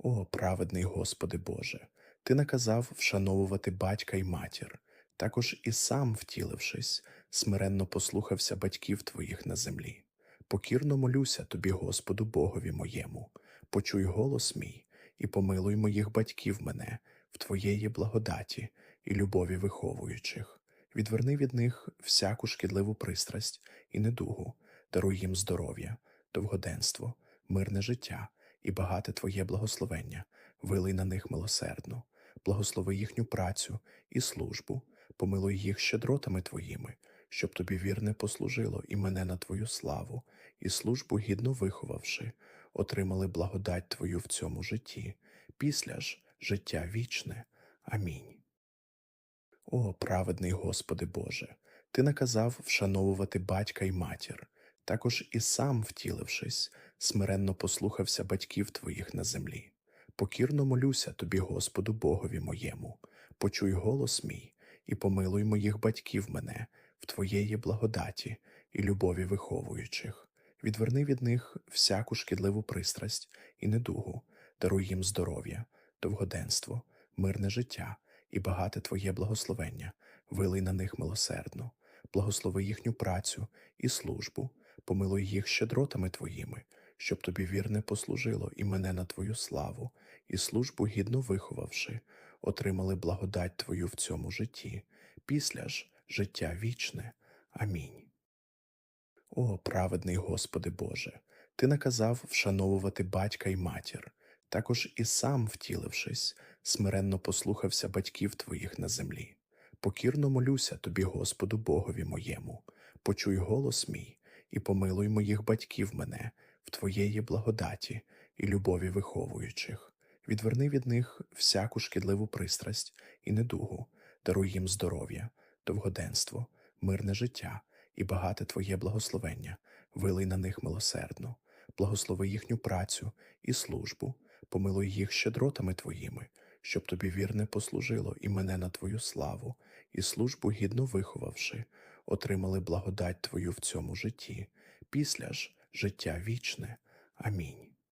О, праведний Господи Боже, Ти наказав вшановувати батька й матір, також і сам, втілившись, смиренно послухався батьків Твоїх на землі. Покірно молюся Тобі, Господу Богові моєму, почуй голос мій і помилуй моїх батьків мене в Твоєї благодаті і любові виховуючих. Відверни від них всяку шкідливу пристрасть і недугу, даруй їм здоров'я, довгоденство, мирне життя і багате Твоє благословення, вилий на них милосердно, благослови їхню працю і службу, помилуй їх щедротами Твоїми, щоб тобі вірне послужило і мене на Твою славу, і службу гідно виховавши, отримали благодать Твою в цьому житті, після ж життя вічне. Амінь. О, праведний Господи Боже, Ти наказав вшановувати батька й матір, також і сам, втілившись, смиренно послухався батьків Твоїх на землі. Покірно молюся Тобі, Господу Богові моєму, почуй голос мій і помилуй моїх батьків мене в Твоєї благодаті і любові виховуючих. Відверни від них всяку шкідливу пристрасть і недугу, даруй їм здоров'я, довгоденство, мирне життя і багате Твоє благословення, вилий на них милосердно, благослови їхню працю і службу, помилуй їх щедротами Твоїми, щоб тобі вірне послужило і мене на Твою славу, і службу гідно виховавши, отримали благодать Твою в цьому житті, після ж життя вічне. Амінь. О, праведний Господи Боже, Ти наказав вшановувати батька й матір, також і сам, втілившись, смиренно послухався батьків Твоїх на землі. Покірно молюся Тобі, Господу Богові моєму, почуй голос мій і помилуй моїх батьків мене в Твоєї благодаті і любові виховуючих. Відверни від них всяку шкідливу пристрасть і недугу, даруй їм здоров'я, довгоденство, мирне життя і багате Твоє благословення, вилий на них милосердно, благослови їхню працю і службу, помилуй їх щедротами Твоїми, щоб тобі вірне послужило і мене на Твою славу, і службу гідно виховавши, отримали благодать Твою в цьому житті, після ж життя вічне. Амінь.